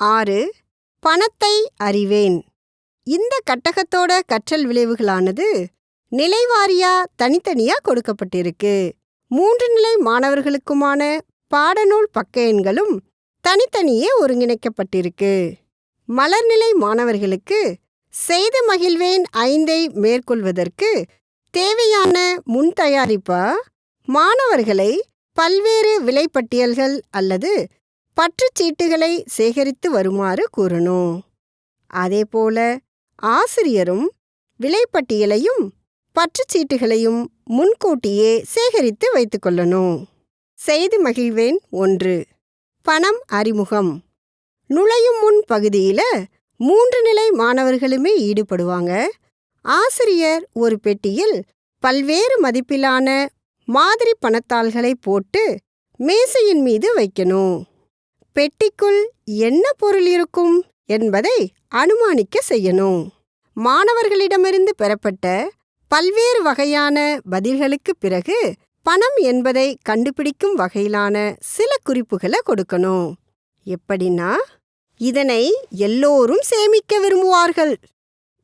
ஆறு பணத்தை அறிவேன். இந்த கட்டகத்தோட கற்றல் விளைவுகளானது நிலைவாரியா தனித்தனியா கொடுக்கப்பட்டிருக்கு. மூன்று நிலை மாணவர்களுக்குமான பாடநூல் பக்க எண்களும் தனித்தனியே ஒருங்கிணைக்கப்பட்டிருக்கு. மலர்நிலை மாணவர்களுக்கு செய்து மகிழ்வேன் ஐந்தை மேற்கொள்வதற்கு தேவையான முன் தயாரிப்பா மாணவர்களை பல்வேறு விலைப்பட்டியல்கள் அல்லது பற்றுச்சீட்டுகளை சேகரித்து வருமாறு கூறணும். அதேபோல ஆசிரியரும் விலைப்பட்டியலையும் பற்றுச்சீட்டுகளையும் முன்கூட்டியே சேகரித்து வைத்துக்கொள்ளணும் செய்து மகிழ்வேன். ஒன்று. பணம் அறிமுகம். நுழையும் முன் பகுதியில மூன்று நிலை மாணவர்களுமே ஈடுபடுவாங்க. ஆசிரியர் ஒரு பெட்டியில் பல்வேறு மதிப்பிலான மாதிரி பணத்தாள்களை போட்டு மேசையின் மீது வைக்கணும். பெட்டிக்குள் என்ன பொருள் இருக்கும் என்பதை அனுமானிக்க செய்யணும். மாணவர்களிடமிருந்து பெறப்பட்ட பல்வேறு வகையான பதில்களுக்கு பிறகு பணம் என்பதை கண்டுபிடிக்கும் வகையிலான சில குறிப்புகளை கொடுக்கணும். எப்படின்னா இதனை எல்லோரும் சேமிக்க விரும்புவார்கள்.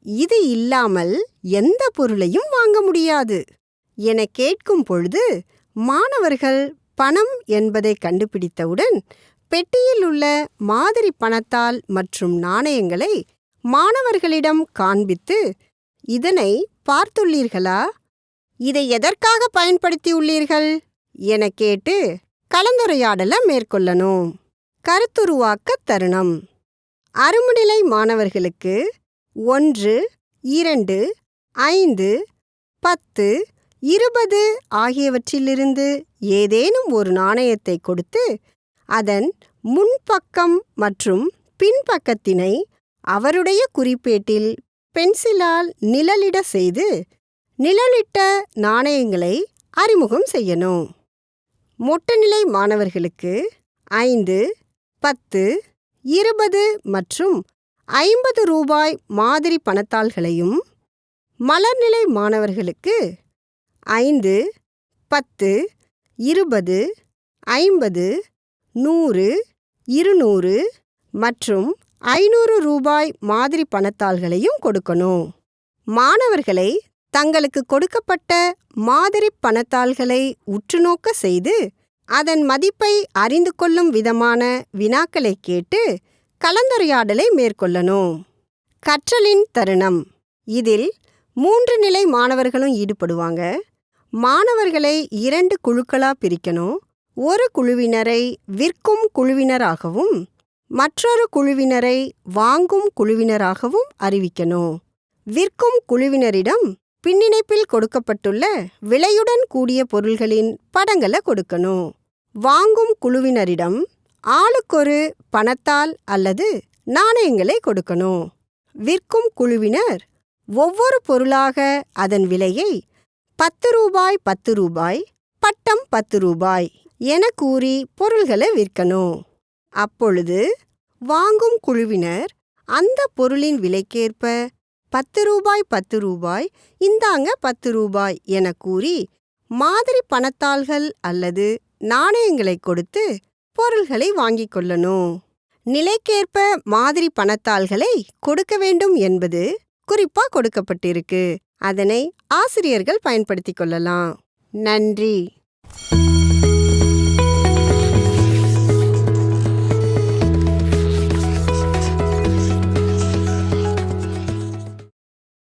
இது இல்லாமல் எந்த பொருளையும் வாங்க முடியாது. என கேட்கும் பொழுது மாணவர்கள் பணம் என்பதை கண்டுபிடித்தவுடன் பெட்டியில் உள்ள மாதிரி பணத்தால் மற்றும் நாணயங்களை மாணவர்களிடம் காண்பித்து இதனை பார்த்துள்ளீர்களா? இதை எதற்காக பயன்படுத்தியுள்ளீர்கள்? என கேட்டு கலந்துரையாடல மேற்கொள்ளணும். கருத்துருவாக்க தருணம். அருமுநிலை மாணவர்களுக்கு ஒன்று இரண்டு ஐந்து பத்து இருபது ஆகியவற்றிலிருந்து ஏதேனும் ஒரு நாணயத்தை கொடுத்து அதன் முன்பக்கம் மற்றும் பின்பக்கத்தினை அவருடைய குறிப்பேட்டில் பென்சிலால் நிழலிட செய்து நிழலிட்ட நாணயங்களை அறிமுகம் செய்யணும். மொட்டநிலை மாணவர்களுக்கு ஐந்து பத்து இருபது மற்றும் ஐம்பது ரூபாய் மாதிரி பணத்தாள்களையும் மலர்நிலை மாணவர்களுக்கு ஐந்து பத்து இருபது ஐம்பது நூறு இருநூறு மற்றும் ஐநூறு ரூபாய் மாதிரி பணத்தாள்களையும் கொடுக்கணும். மாணவர்களை தங்களுக்கு கொடுக்கப்பட்ட மாதிரி பணத்தாள்களை உற்றுநோக்க செய்து அதன் மதிப்பை அறிந்து கொள்ளும் விதமான வினாக்களை கேட்டு கலந்துரையாடலை மேற்கொள்ளணும். கற்றலின் தருணம். இதில் மூன்று நிலை மாணவர்களும் ஈடுபடுவாங்க. மாணவர்களை இரண்டு குழுக்களா பிரிக்கணும். ஒரு குழுவினரை விற்கும் குழுவினராகவும் மற்றொரு குழுவினரை வாங்கும் குழுவினராகவும் அறிவிக்கணும். விற்கும் குழுவினரிடம் பின்னிணைப்பில் கொடுக்கப்பட்டுள்ள விலையுடன் கூடிய பொருள்களின் படங்களை கொடுக்கணும். வாங்கும் குழுவினரிடம் ஆளுக்கொரு பணத்தால் அல்லது நாணயங்களை கொடுக்கணும். விற்கும் குழுவினர் ஒவ்வொரு பொருளாக அதன் விலையை பத்து ரூபாய் பத்து ரூபாய் பட்டம் பத்து ரூபாய் என கூறி பொருள்களை விற்கணும். அப்பொழுது வாங்கும் குழுவினர் அந்த பொருளின் விலைக்கேற்ப பத்து ரூபாய் பத்து ரூபாய் இந்தாங்க பத்து ரூபாய் என கூறி மாதிரி பணத்தாள்கள் அல்லது நாணயங்களை கொடுத்து பொருள்களை வாங்கிக் கொள்ளணும். நிலைக்கேற்ப மாதிரி பணத்தாள்களை கொடுக்க வேண்டும் என்பது குறிப்பா கொடுக்கப்பட்டிருக்கு. அதனை ஆசிரியர்கள் பயன்படுத்திக் கொள்ளலாம். நன்றி.